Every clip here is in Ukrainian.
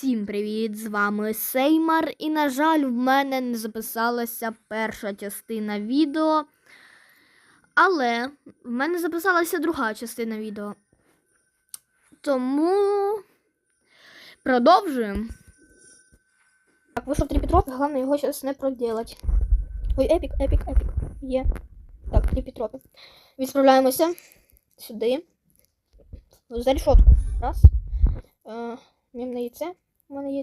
Всім привіт! З вами Сеймар. І, на жаль, в мене не записалася перша частина відео. Але в мене записалася друга частина відео. Тому продовжуємо. Так, вийшов три Петропи, головне його зараз не проділати. Ой, епік, епік, епік. Є. Так, Тріпетропі. Відправляємося сюди. За решетку. Раз. Е, Мімне яйце у мене є.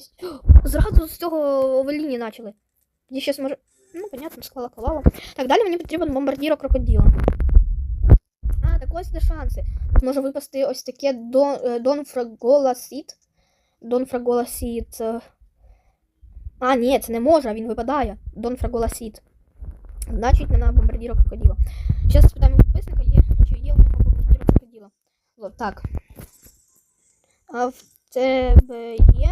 Зразу з цього овеліні почали. Тоді щас може. Ну, понятно, склала ковала. Так, далі мені потрібен бомбардіро крокодила. А, так ось де шанси. Може випасти ось таке Дон, е, Дон Фрагола Сіт. Дон Фрагола Сіт. е. А, ні, це не може, він випадає. Дон Фрагола Сіт. Значить, на бомбардіро крокодила. Зараз спитаємо підписника, є, чи є у нього бомбардіро крокодила. Вот так. А в тебе є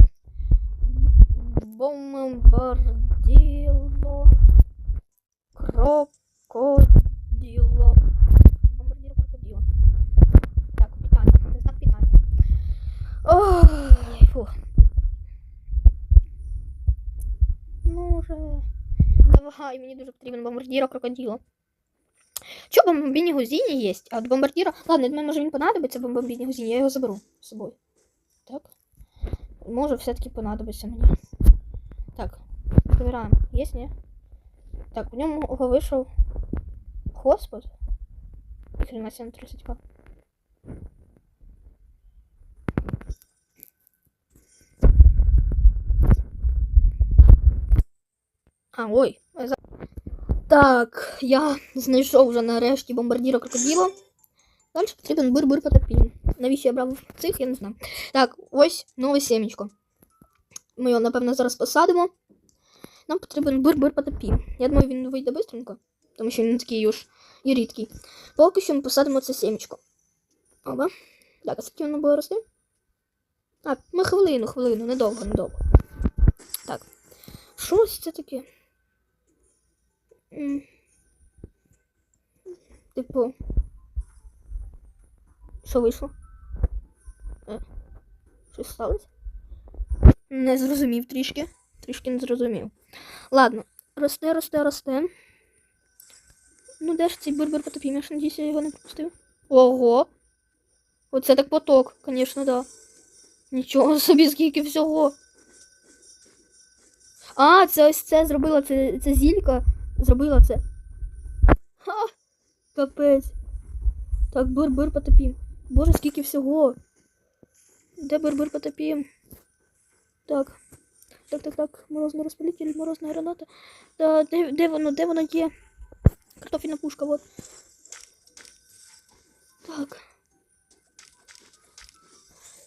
бомбарділо крокоділо. Бомбарділо крокоділо. Так, питання. Це знак питання. Ой, фух. Ну вже. Давай, мені дуже потрібен бомбардіро крокоділо. Чо бомбіні гузіні є? А от. Ладно, я думаю, може він понадобиться бомбіні гузіні, я його заберу з собою. Так. Може все-таки понадобиться мені. Так, вибираємо. Є, ні? Так, в ньому вийшов Господь. Хрена 732. А, ой. я за- Так, я знайшов вже нарешті бомбардіра крокодила. Далі потрібен бир-бир потопін. Навіщо я брав цих, я не знаю. Так, ось нове сімечко. Ми його, напевно, зараз посадимо. Нам потрібен бир-бир потопін. Я думаю, він вийде швидко, тому що він такий уж і рідкий. Поки що ми посадимо це сімечко. Оба. Так, а скільки воно буде рости? А, ми хвилину, хвилину, недовго, недовго. Так. Щось це таке. Типу. Що вийшло? Е, Щось сталося? Не зрозумів трішки. Трішки не зрозумів. Ладно, росте, росте, росте. Ну, де ж цей бурбер потопів? Я ж надіюсь, я його не пропустив. Ого! Оце так поток, звісно, да. Нічого собі, скільки всього. А, це ось це зробила, це, це зілька зробила це. Ха! Капець. Так, бур-бур потопім. Боже, скільки всього. Де бур-бур потопім? Так. Так, так, так. Морозний розпалитель, морозна граната. Да, де, де воно, де воно є? Картофельна пушка, вот. Так.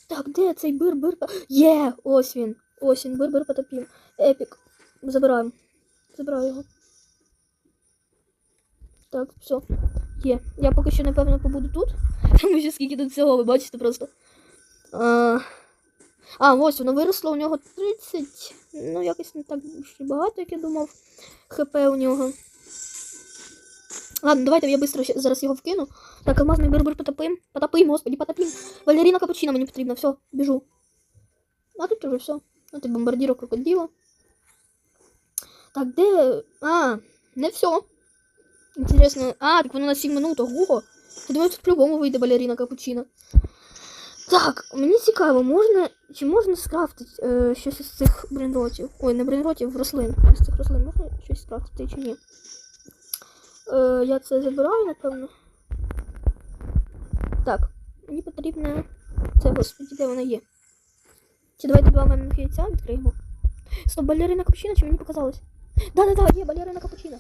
Так, де цей бир-бир? Є! Ось він. Ось він, бир-бир потопім. Епік. Забираємо. Забираю його. Так, все. Є. Я поки що, напевно, побуду тут. Тому що скільки тут всього, ви бачите просто. А, а ось воно виросло у нього 30. Ну, якось не так ще багато, як я думав. ХП у нього. Ладно, давайте я швидко зараз його вкину. Так, алмазний бербер потопим. Потопим, господи, потопим. Валеріна капучино мені потрібно, все, біжу. А тут уже все. А ти бомбардіро крокодила. Так, де. А, не все. Интересно. А, так воно на 7 минут. Ого. Я думаю, тут по-любому вийде балерина капучино. Так, мені цікаво, можна. Чи можна скрафтити е, щось із цих бренротів? Ой, не бренротів, рослин. Із цих рослин можна щось скрафтити чи ні? Е, я це забираю, напевно. Так, мені потрібно. Це, господи, де вона є? Чи давайте два маминих яйця відкриємо? Стоп, балерина капучино, чи мені показалось? Да-да-да, є балерина капучино.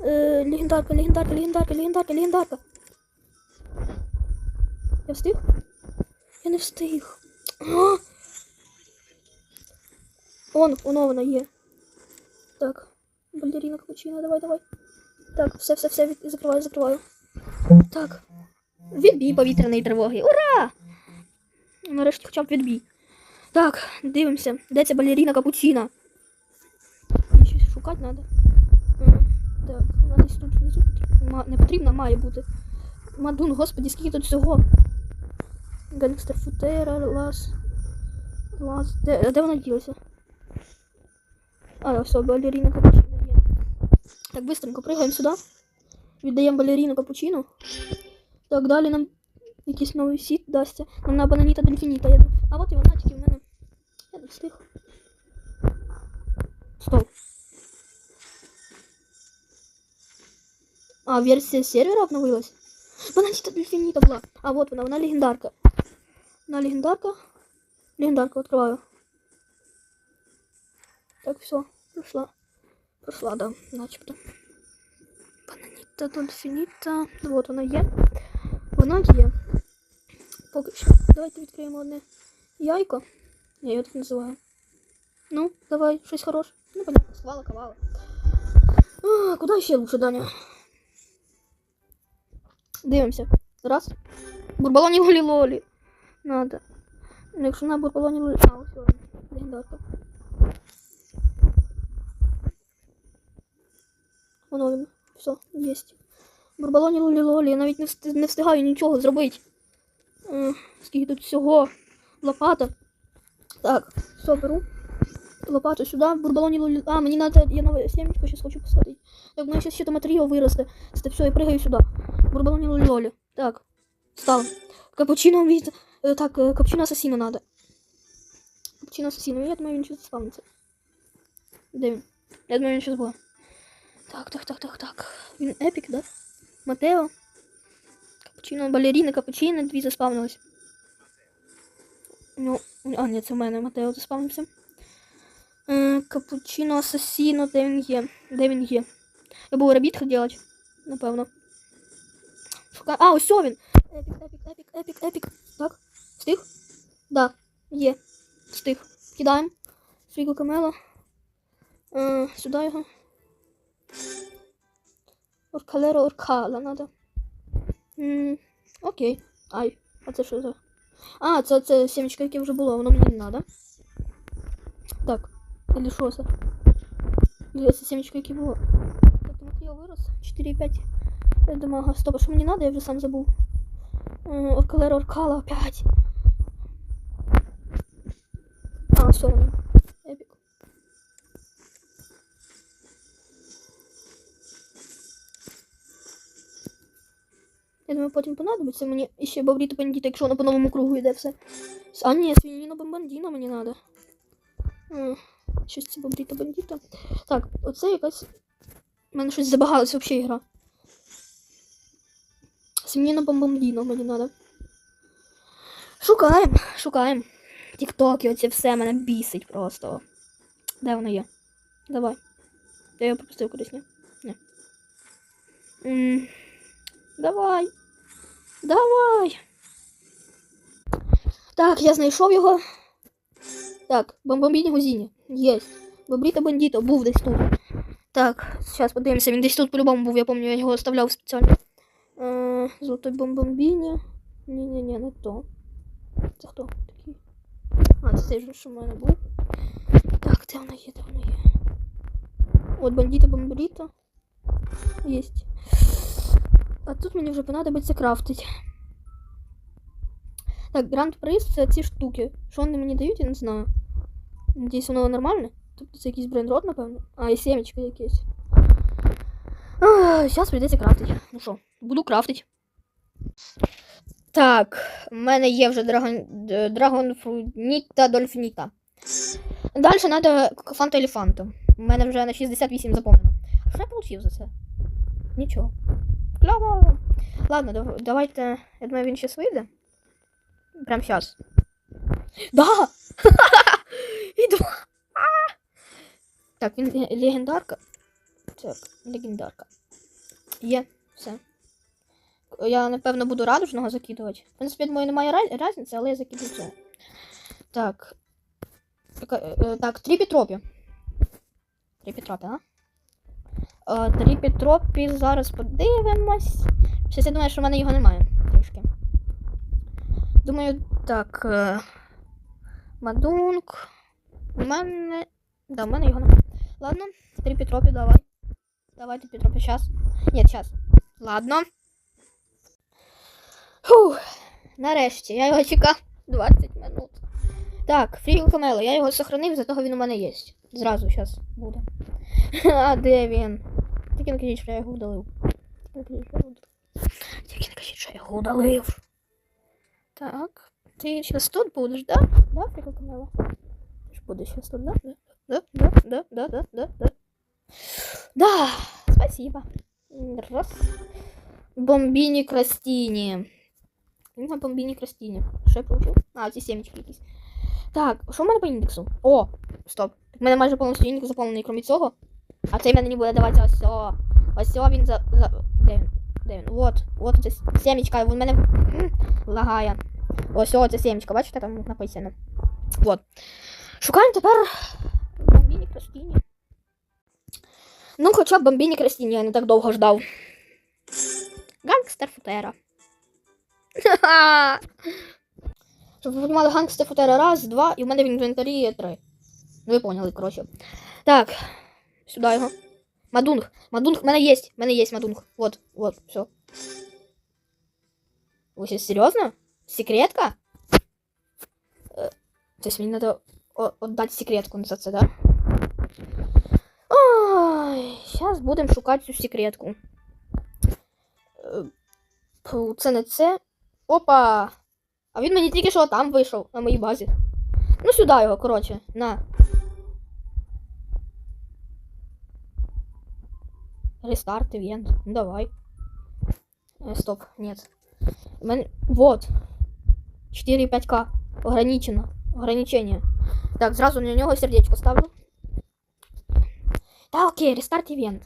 Е, легендарка, легендарка, легендарка, легендарка, легендарка. Я встиг? Я не встиг. А! Он, воно вона є. Так. Балерина капучино, давай, давай. Так, все, все, все, закриваю, закриваю. Так. Відбій повітряної тривоги. Ура! Нарешті хоча б відбій. Так, дивимося. Де ця балерина капучино? Її щось шукати треба. Так, вона десь тут внизу Не потрібна, має бути. Мадун, господі, скільки тут всього. Гангстер Футера, Лас. Клас. Де, де вона ділася? А, все, балерина капучино є. Так, быстренько пригаємо сюди. Віддаємо балерину капучино. Так, далі нам якийсь новий сіт дасться. Нам на бананіта дельфініта. Я... думаю. А от і вона тільки в мене. Я не встиг. Стоп. А, версия сервера обновилась? Бананита дельфинита была. А вот она, она легендарка. Она легендарка. Легендарку открываю. Так, все, прошла. Прошла, да, начебто. Бананита дельфініта. Вот вона є. Вона є. Поки що. Давайте відкриємо одне яйко. Я його так називаю. Ну, давай, щось хороше. Ну, понятно, схвала, ковала. А, куди ще лучше, Даня? Дивимося. Раз. Бурбалоні лолі лолі. Надо. Ну, якщо на бурбалоні лолі. А, ось. Легендарка. Воно він. Все, єсть. Бурбалоні лолі лолі. Я навіть не, вст- не встигаю нічого зробити. Скільки тут всього. Лопата. Так, все, беру. Лопату сюди. Бурбалоні лолі. А, мені надо. Я нове сімечко зараз хочу посадити. Так, ну зараз ще матеріал виросте. Це все, я пригаю сюди. Бурбалоні лолі лолі. Так. Став. Капучино від. Е, Так, е, капучино асасіно надо. Капучино асасіно. Я думаю, він щось спавниться. Де він? Я думаю, він щось буде. Так, так, так, так, так. Епік, да? Матео. Капучино, балеріна, капучино, дві заспавнились. Ну, а, ні, це в мене Матео заспавнився. Е, Капучино асасіно, де він є? Де він є? Я був ребіт робити, напевно. Шукаю. А, ось. Епік, епік, епік, епік, епік. Так, встиг? Да, є. Встиг. Кидаємо. Світло камела. Е, сюди його. Оркалеро оркала надо. М, окей. Ай, а це що за? А, це, це сімечка, яке вже було, воно мені не надо. Так, или що це? Или це сімечка, яке було. Так, там матеріал вирос. 4,5. Я думаю, ага, стоп, а що мені надо, я вже сам забув. Е, Оркалеро оркала опять. Все, воно. Я думаю, потім понадобиться мені ще бавріто бандіта, якщо воно по новому кругу йде все. А ні, свініно бомбандіно мені треба. Щось це бавріто бандіта. Так, оце якась. У мене щось забагалося взагалі ігра. Свініно бомбандіно мені треба. Шукаємо, шукаємо. Тіктоки, оце все мене бісить просто. Де воно є? Давай. Я його пропустив кудись, ні? Ні. М, Давай. Давай. Так, я знайшов його. Так, бомбомбіні гузіні. Єсть. Бобріта бандіто був десь тут. Так, зараз подивимося, він десь тут по-любому був, я пам'ятаю, я його оставляв спеціально. Е, золотой бомбомбіні. Ні-ні-ні, не то. Це хто? А, це цей же, що в мене був. Так, де воно є, де воно є? От бандіта бомбріта. Єсть. А тут мені вже понадобиться крафтить. Так, гранд приз це ці штуки. Що вони мені дають, я не знаю. Надіюсь, воно нормальне. Тобто це якийсь брендрот, напевно. А, і сімечка якесь. Зараз прийдеться крафтити. Ну що, буду крафтити. Так, в мене є вже драгон, д- драгонфруніта дольфініта. Далі треба фанта елефанту. У мене вже на 68 заповнено. Що я отримав за це? Нічого. Клево. Ладно, давайте. Я думаю, він сейчас вийде. Прям сейчас. Да! Іду. А! Так, він ле- легендарка. Так, легендарка. Є, все. Я, напевно, буду радужного закидувати. В принципі, думаю, немає різниці, але я закидаю цього. Так. Е, е, Так, три Петропі. Три Петропі, а? Е, Три Петропі, зараз подивимось. Щось я думаю, що в мене його немає трішки. Думаю, так. Мадунк. У мене. Да, в мене його немає. Ладно, три Петропі, давай. Давайте Петропі, сейчас. Нет, сейчас. Ладно. Фух. Нарешті, я його чекав 20 минут. Так. Фріл Камело, я його сохранив, зато він у мене є. Зразу зараз буде. А де він? Тільки не кажіть, що я його удалив. Тільки не кажіть, що я його удалив. Так. Ти зараз тут будеш, да? Да, Фріл Камело? Ти ж будеш зараз тут, да? Да, да, да, да, да, да, да. Да, спасибо. Раз. Бомбіні На бомбіні Крастіні. Що я получив? А, ці сімечки якісь. Так, що в мене по індексу? О, стоп. У мене майже повністю індекс заповнений, крім цього. А цей мене не буде давати ось о. Ось о він за. за... Де він? Де він? Вот. Вот це сімечка. Він мене лагає. Ось о, це сімечка, бачите, там написано. Вот. Шукаємо тепер бомбіні Крастіні. Ну, хоча б бомбіні Крастіні я не так довго ждав. Гангстер Футера. Щоб ви розуміли, гангстер Футера раз, два, і в мене в інвентарі є три. Ну ви поняли, коротше. Так, сюди його. Мадунг. Мадунг, в мене є, в мене є мадунг. Вот, вот, все. Ви сейчас серйозно? Секретка? Е, Тобто мені треба віддати секретку за це, да? Ой, зараз будемо шукати цю секретку. Е, Це не це. Опа! А він мені тільки що там вийшов на моїй базі. Ну сюди його, коротше, на. Рестарт, ивент. Ну давай. Э, стоп, нет. У мене- Вот. 4,5к. Ограничено. Ограничение. Так, зразу на нього сердечко ставлю. Да, окей, рестарт ивент.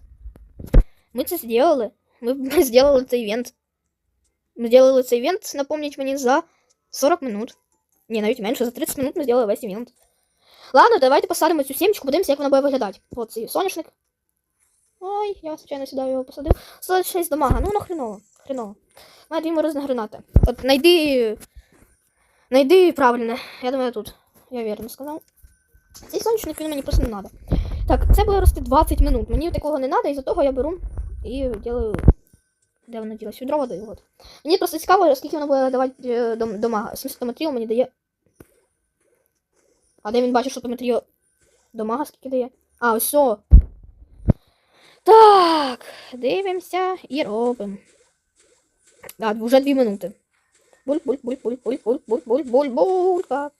Ми це зробили. Ми, ми зробили цей івент. Ми зробили цей івент, напомніть мені, за 40 минут. Ні, навіть менше, за 30 минут ми зробили весь івент. Ладно, давайте посадимо цю сімечку, подивимося, як вона буде виглядати. От цей соняшник. Ой, я случайно сюди його посадив. 106 дамага, ну воно хреново. Хреново. Має дві морозні гранати. От найди. Найди правильне. Я думаю, тут. Я вірно сказав. Цей сонячник він мені просто не треба. Так, це буде рости 20 минут. Мені такого не треба, і за того я беру і делаю. Де воно ділась? Відро води. От. Мені просто цікаво, скільки воно буде давати е, дом- дамага. 70 матріл мені дає. А де він бачить, що матріл дамага скільки дає? А, ось. о. Так, дивимося і робимо. Да, вже дві минути. буль буль буль буль буль буль буль буль буль булька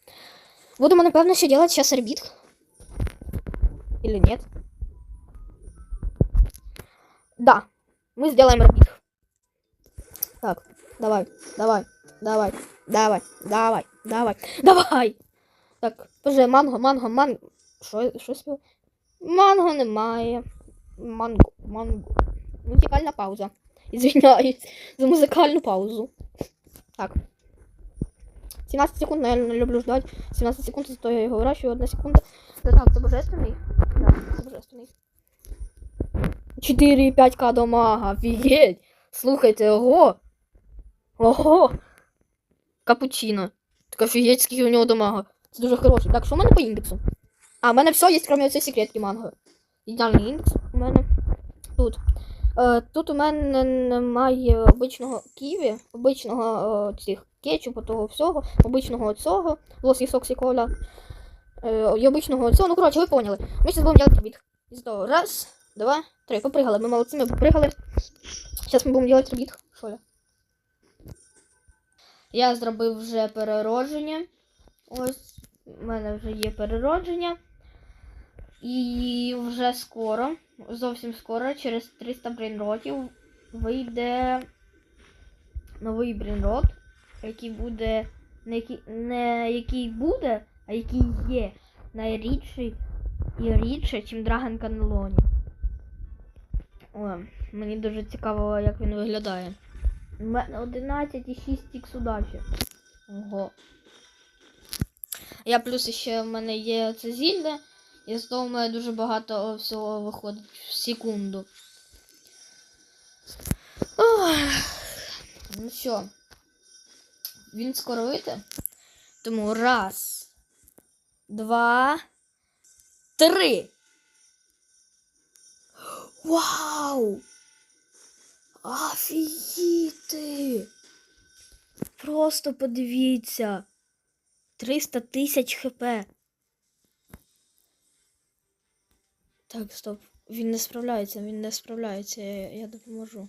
Будемо, напевно, ще делать сейчас орбит. Или нет? Да, мы сделаем орбит. Так, давай, давай, давай, давай, давай, давай, давай. Так, боже, манго, манго, манго. Що, що спів? Манго немає. Манго, манго. Музикальна пауза. Извиняюсь за музикальну паузу. Так. 17 секунд, наверное, люблю ждать. 17 секунд, зато я його вирощую. Одна секунда. Да, так, це божественний. Да, це божественний. 4,5к дамага, офігеть. Слухайте, ого. Ого. Капучино. Так офігеть, скільки у нього дамага. Це дуже хороший. Так, що в мене по індексу? А, в мене все є, крім цієї секретки манго. Ідеальний індекс у мене тут. Е, тут у мене немає обичного ківі, обичного е, цих кетчупу, того всього, обичного цього, лосі соксі кола, е, і обичного цього. Ну, коротше, ви поняли. Ми зараз будемо робити робіт. Із того. Раз, два, три. Попригали. Ми молодці, ми попригали. Зараз ми будемо робити робіт. Що я? Зробив вже переродження. Ось, у мене вже є переродження. І вже скоро, зовсім скоро, через 300 брейнротів, вийде новий брейнрот, який буде. Не який, не який буде, а який є найрідший і рідше, ніж Dragon Cannelloni. О, мені дуже цікаво, як він виглядає. У мене 11,6 ікс удачі. Ого. Я плюс ще в мене є це зілля. І з того в мене дуже багато всього виходить в секунду. Ох. Ну що, він скоро вийде. Тому раз, два, три. Вау! Офігіти! Просто подивіться. 300 тисяч хп. Так, стоп. Він не справляється, він не справляється. Я, я допоможу.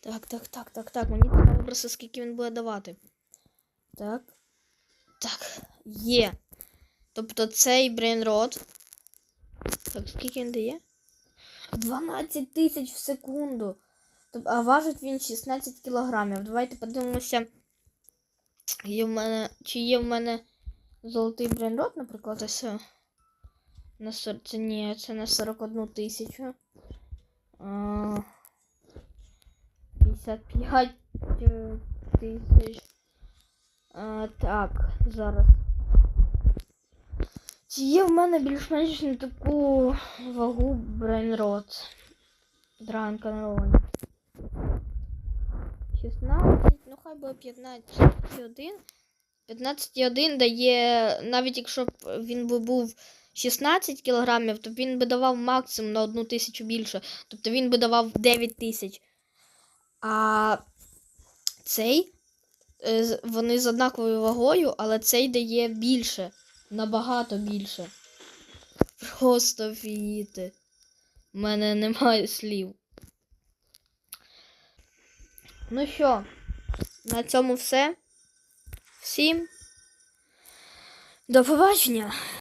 Так, так, так, так, так. Мені треба просто скільки він буде давати. Так. Так, є. Тобто цей брейнрот. Так, скільки він дає? 12 тисяч в секунду. Тоб- А важить він 16 кілограмів. Давайте подивимося. Є в мене. Чи є в мене золотий брейнрот, наприклад, ось. На 40, це ні, це на 41 тисячу. 55 е, тисяч. А, так, зараз. Чи є в мене більш-менш на таку вагу брейнрот? Дранка на 16, ну хай буде 15,1. 15,1 дає, навіть якщо б він би був 16 кілограмів, то він би давав максимум на одну тисячу більше. Тобто він би давав 9 тисяч. А цей, е, вони з однаковою вагою, але цей дає більше. Набагато більше. Просто фіїти. У мене немає слів. Ну що, на цьому все. Всім до побачення!